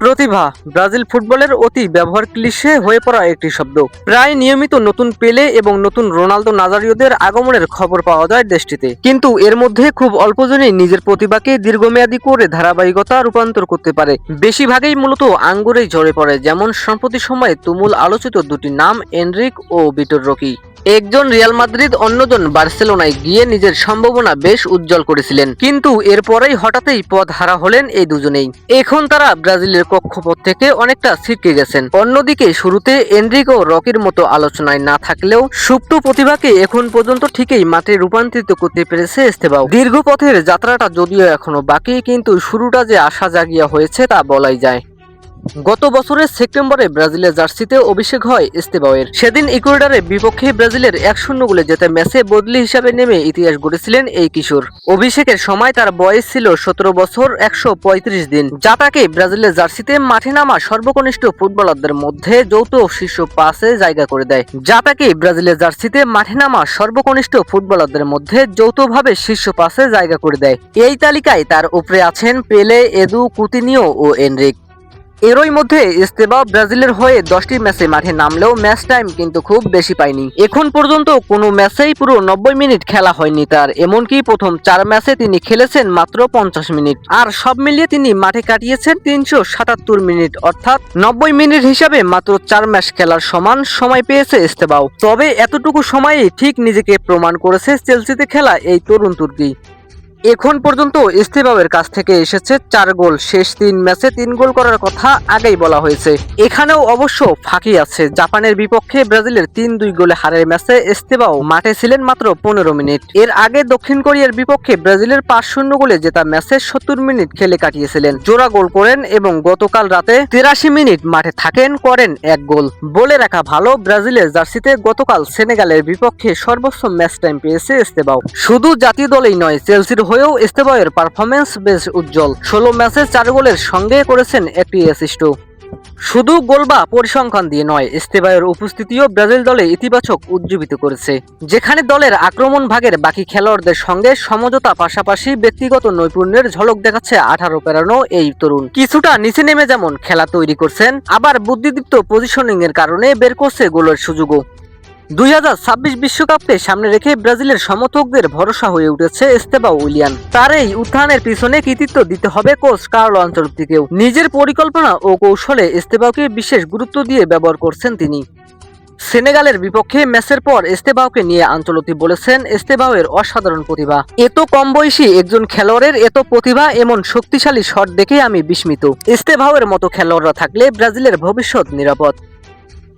প্রতিভা, Brazil ফুটবলের অতি ব্যবহার ক্লিশে হয়ে পড়া একটি শব্দ। প্রায় নিয়মিত নতুন পেলে এবং নতুন রোনালদো নাজারিওদের আগমনের খবর পাওয়া যায় দেশটিতে। কিন্তু এর মধ্যে খুব অল্পজনই নিজের প্রতিভাকে দীর্ঘমেয়াদী করে ধারাবাহিকতা রূপান্তর করতে পারে। বেশিরভাগই মূলত আঙ্গুরেই ঝরে পড়ে, যেমন সম্প্রতি সময়ে তুমুল আলোচিত দুটি নাম এনরিক ও বিটর রকি। একজন রিয়াল মাদ্রিদ, অন্যজন বার্সেলোনায় গিয়ে নিজের সম্ভাবনা বেশ উজ্জ্বল করেছিলেন। কিন্তু এরপরেই হঠাৎই পথ হারা হলেন এই দুজনেই। এখন তারা ব্রাজিলের কক্ষপথ থেকে অনেকটা ছিটকে গেছেন। অন্যদিকে শুরুতে এনরিক ও রকির মতো আলোচনায় না থাকলেও সুপ্ত প্রতিভাকে এখন পর্যন্ত ঠিকই মাঠে রূপান্তরিত করতে পেরেছে এস্তেবাও। দীর্ঘ পথের যাত্রাটা যদিও এখনও বাকি, কিন্তু শুরুটা যে আশা জাগিয়া হয়েছে তা বলাই যায়। গত বছরের সেপ্টেম্বরে ব্রাজিলের জার্সিতে অভিষেক হয় ইস্তেবাওয়ের সেদিন ইকুয়েডারের বিপক্ষে ব্রাজিলের এক শূন্য গোলে জেতে ম্যাচে বদলি হিসাবে নেমে ইতিহাস গড়েছিলেন এই কিশোর। অভিষেকের সময় তার বয়স ছিল সতেরো বছর একশো পঁয়ত্রিশ দিন। যা তাকে ব্রাজিলের জার্সিতে মাঠে নামা সর্বকনিষ্ঠ ফুটবলারদের মধ্যে যৌথ শীর্ষ পাশে জায়গা করে দেয়। যা তাকে ব্রাজিলের জার্সিতে মাঠে নামা সর্বকনিষ্ঠ ফুটবলারদের মধ্যে যৌথভাবে শীর্ষ পাশে জায়গা করে দেয়। এই তালিকায় তার উপরে আছেন পেলে, এদু, কুতিনিও ও এনরিক। এরই মধ্যে ইস্তেবা ব্রাজিলের হয়ে দশটি ম্যাচে মাঠে নামলেও ম্যাচ টাইম কিন্তু খুব বেশি পায়নি। এখন পর্যন্ত কোনো ম্যাচেই পুরো নব্বই মিনিট খেলা হয়নি তার, এমনকি প্রথম চার ম্যাচে তিনি খেলেছেন মাত্র পঞ্চাশ মিনিট। আর সব মিলিয়ে তিনি মাঠে কাটিয়েছেন তিনশো সাতাত্তর মিনিট, অর্থাৎ নব্বই মিনিট হিসাবে মাত্র চার ম্যাচ খেলার সমান সময় পেয়েছে ইস্তেবাও তবে এতটুকু সময়েই ঠিক নিজেকে প্রমাণ করেছে চেলসিতে খেলা এই তরুণ তুর্কি। এখন পর্যন্ত ইস্তেবাবের কাছ থেকে এসেছে চার গোল। শেষ তিন ম্যাচে তিন গোল করার কথা আগেই বলা হয়েছে। এখানেও অবশ্য ফাঁকি আছে। জাপানের বিপক্ষে ব্রাজিলের তিন দুই গোলে হারের ম্যাচে ইস্তেবাও মাঠে ছিলেন মাত্র পনেরো মিনিট। এর আগে দক্ষিণ কোরিয়ার বিপক্ষে ব্রাজিলের পাঁচ শূন্য গোলে জেতা ম্যাচে সত্তর মিনিট খেলে কাটিয়েছিলেন। জোড়া গোল করেন এবং গতকাল রাতে তিরাশি মিনিট মাঠে থাকেন, করেন এক গোল। বলে রাখা ভালো, ব্রাজিলের জার্সিতে গতকাল সেনেগালের বিপক্ষে সর্বোচ্চ ম্যাচ টাইম পেয়েছে ইস্তেবাও। শুধু জাতীয় দলেই নয়, চেলসির হয়েও ইস্তেবাওয়ের পারফরমেন্স বেশ উজ্জ্বল। ষোলো ম্যাচে চার গোলের সঙ্গে করেছেন একটি অ্যাসিস্টও শুধু গোল বা পরিসংখ্যান দিয়ে নয় ইস্তেবায়ের উপস্থিতিও ব্রাজিল দলে ইতিবাচক উজ্জীবিত করেছে। যেখানে দলের আক্রমণ ভাগের বাকি খেলোয়াড়দের সঙ্গে সমঝোতা পাশাপাশি ব্যক্তিগত নৈপুণ্যের ঝলক দেখাচ্ছে আঠারো পেরানো এই তরুণ। কিছুটা নিচে নেমে যেমন খেলা তৈরি করছেন, আবার বুদ্ধিদীপ্ত পজিশনিং এর কারণে বের করছে গোলের সুযোগও। দুই হাজার ছাব্বিশ বিশ্বকাপকে সামনে রেখে ব্রাজিলের সমর্থকদের ভরসা হয়ে উঠেছে এস্তেবা উইলিয়ান। তার এই উত্থানের পিছনে কৃতিত্ব দিতে হবে কোচ কার্লো আঞ্চলতিকেও নিজের পরিকল্পনা ও কৌশলে এস্তেবাওকে বিশেষ গুরুত্ব দিয়ে ব্যবহার করছেন তিনি। সেনেগালের বিপক্ষে ম্যাচের পর এস্তেবাওকে নিয়ে আঞ্চলতি বলেছেন, এস্তেবাওয়ের অসাধারণ প্রতিভা। এত কম বয়সী একজন খেলোয়াড়ের এত প্রতিভা, এমন শক্তিশালী শট দেখে আমি বিস্মিত। এস্তেবাওয়ের মতো খেলোয়াড়রা থাকলে ব্রাজিলের ভবিষ্যৎ নিরাপদ।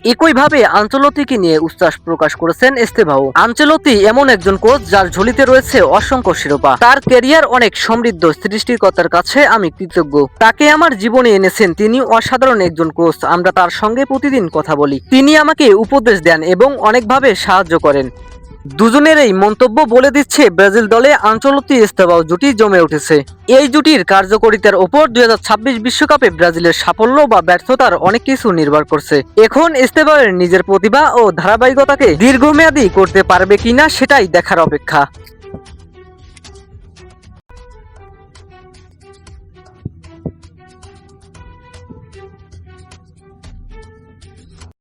একইভাবে আঞ্চলতিকে নিয়ে উচ্ছ্বাস প্রকাশ করেছেন এস্তেভাও আঞ্চলতি এমন একজন কোচ যার ঝুলিতে রয়েছে অসংখ্য শিরোপা। তার ক্যারিয়ার অনেক সমৃদ্ধ, সৃষ্টিকর্তার কাছে আমি কৃতজ্ঞ। তাকে আমার জীবনে এনেছেন তিনি অসাধারণ একজন কোচ, আমরা তার সঙ্গে প্রতিদিন কথা বলি। তিনি আমাকে উপদেশ দেন এবং অনেকভাবে সাহায্য করেন। দুজনের এই মন্তব্য বলে দিচ্ছে ব্রাজিল দলে আঞ্চলতি ইস্তেবাও জুটি জমে উঠেছে। এই জুটির কার্যকরিতার ওপর দুই বিশ্বকাপে ব্রাজিলের সাফল্য বা ব্যর্থতার অনেক কিছু নির্ভর করছে। এখন ইস্তেবাওয়ের নিজের প্রতিভা ও ধারাবাহিকতাকে দীর্ঘমেয়াদী করতে পারবে কিনা সেটাই দেখার অপেক্ষা।